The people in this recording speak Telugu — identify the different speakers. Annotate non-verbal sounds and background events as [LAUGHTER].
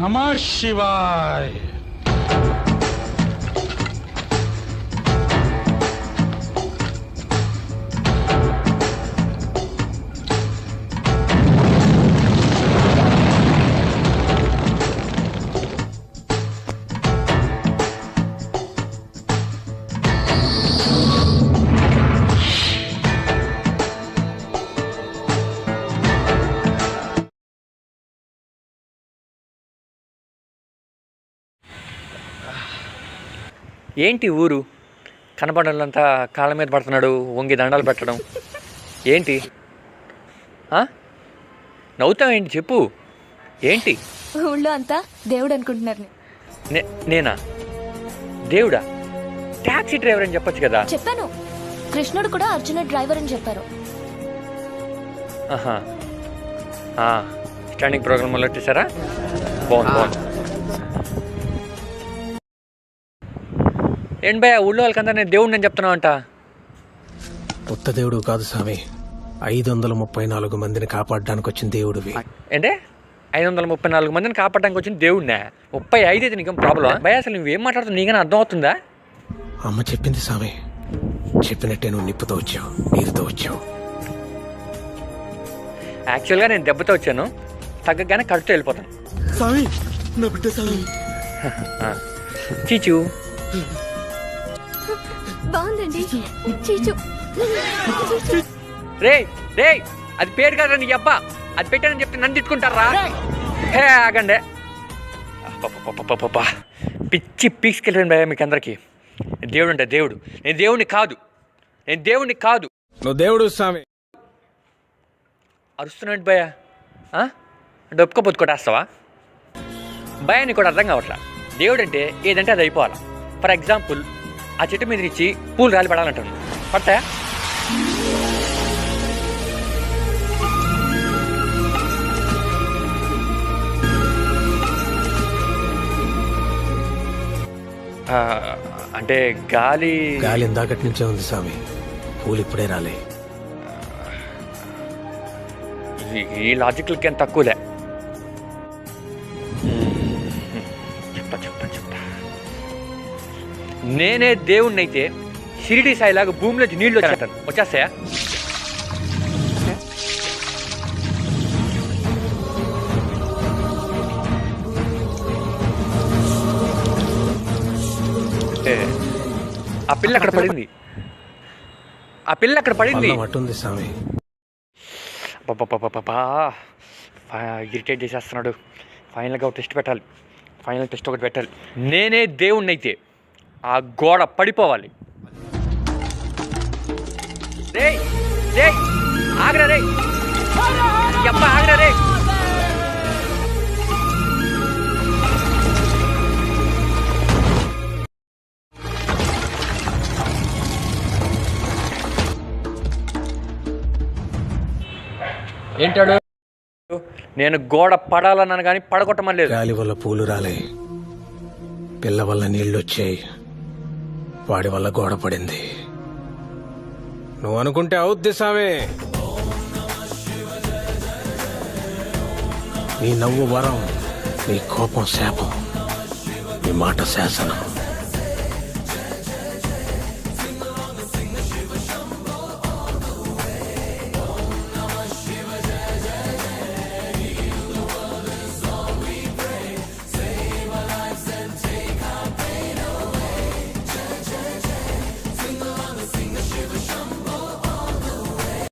Speaker 1: नमः शिवाय
Speaker 2: ఏంటి ఊరు? కనపడాలంతా కాళ్ళ మీద పడుతున్నాడు వంగి దండాలు పెట్టడం. ఏంటి? నవ్వుతావేంటి చెప్పు. ఏంటి?
Speaker 3: ఊళ్ళో అంతా దేవుడు అనుకుంటున్నారు
Speaker 2: నేనా. దేవుడా? ట్యాక్సీ డ్రైవర్ అని చెప్పొచ్చు కదా.
Speaker 3: చెప్పాను. కృష్ణుడు కూడా అర్జున డ్రైవర్ అని చెప్పారు.
Speaker 2: స్టాండింగ్ ప్రోగ్రామ్ వల్ల వచ్చేసారా బాగుంది బాగుంది. ఏంటి భయ ఊళ్ళో వాళ్ళకంతా నేను దేవుడిని అని చెప్తున్నావు అంట
Speaker 4: ఉత్త దేవుడు కాదు స్వామి. ఐదు వందల ముప్పై నాలుగు మందిని కాపాడడానికి వచ్చిన దేవుడివి.
Speaker 2: అంటే ఐదు వందల ముప్పై నాలుగు మందిని కాపాడడానికి వచ్చిన దేవుడినా ముప్పై ఐదు అయితే నీకేం ప్రాబ్లం భయ అసలు నువ్వేం మాట్లాడుతున్నావు? నీకైనా అర్థం అవుతుందా?
Speaker 4: అమ్మ చెప్పింది స్వామి. చెప్పినట్టే నువ్వు నిప్పుతో వచ్చావు నీరుతో వచ్చావు.
Speaker 2: యాక్చువల్గా నేను దెబ్బతో వచ్చాను. తగ్గగానే కడుపుతో వెళ్ళిపోతాను.
Speaker 4: స్వామి నా బిడ్డ స్వామి. [LAUGHS]
Speaker 2: చీచు.
Speaker 3: బాగుందండి. చీచు.
Speaker 2: రే రే అది పేరు కదా నీ అబ్బా. అది పెట్టానని చెప్తే నన్ను తిట్టుకుంటారా? హే ఆగండి. పిచ్చి పీక్స్కెళ్ళిపోయింది భయ మీకు అందరికి దేవుడు అంటే దేవుడు. నేను దేవుడిని కాదు. నేను దేవుడిని కాదు.
Speaker 4: నువ్వు దేవుడు స్వామి.
Speaker 2: అరుస్తున్నాడు భయ ఆ? అంటే ఒప్పుకోపోతు కొట్టేస్తావా? భయ నీకు కూడా అర్థం కావట్లా. దేవుడు అంటే ఏదంటే అది అయిపోవాలి. ఫర్ ఎగ్జాంపుల్ ఆ చెట్టు మీద నుంచి పూలు రాలి పడాలంటాను ఆ, అంటే గాలి
Speaker 4: గాలి ఇందాకటి నుంచే ఉంది స్వామి. పూలు ఇప్పుడే రాలే.
Speaker 2: ఈ- ఈ లాజికల్కి ఎంత తక్కువలే. నేనే దేవుణ్ణి అయితే షిరిడి సాయిలాగా భూమిలోంచి నీళ్ళు వచ్చేస్తాను వచ్చేస్తాయా? ఏ, ఆ పిల్ల అక్కడ పడింది. ఆ పిల్ల అక్కడ పడింది.
Speaker 4: అట్టుంది స్వామి.
Speaker 2: పాపా ఇరిటేట్ చేసేస్తున్నాడు. ఫైనల్గా ఒక టెస్ట్ పెట్టాలి. ఫైనల్ టెస్ట్ ఒకటి పెట్టాలి. నేనే దేవుణ్ణి అయితే ఆ గోడ పడిపోవాలి. రేయ్ రేయ్ ఆగ్రా రే అప్ప ఆగ్రా రే ఏంటాడు? నేను గోడ పడాలన్నాను కానీ పడగొట్టమని లేదు
Speaker 4: గాలి వల్ల పూలు రాలే. పిల్ల వల్ల నీళ్ళు వచ్చాయి. వాడి వల్ల గోడ పడింది. నువ్వు అనుకుంటే అవుద్ది సామే నీ నవ్వు వరం నీ కోపం శాపం నీ మాట శాసనం.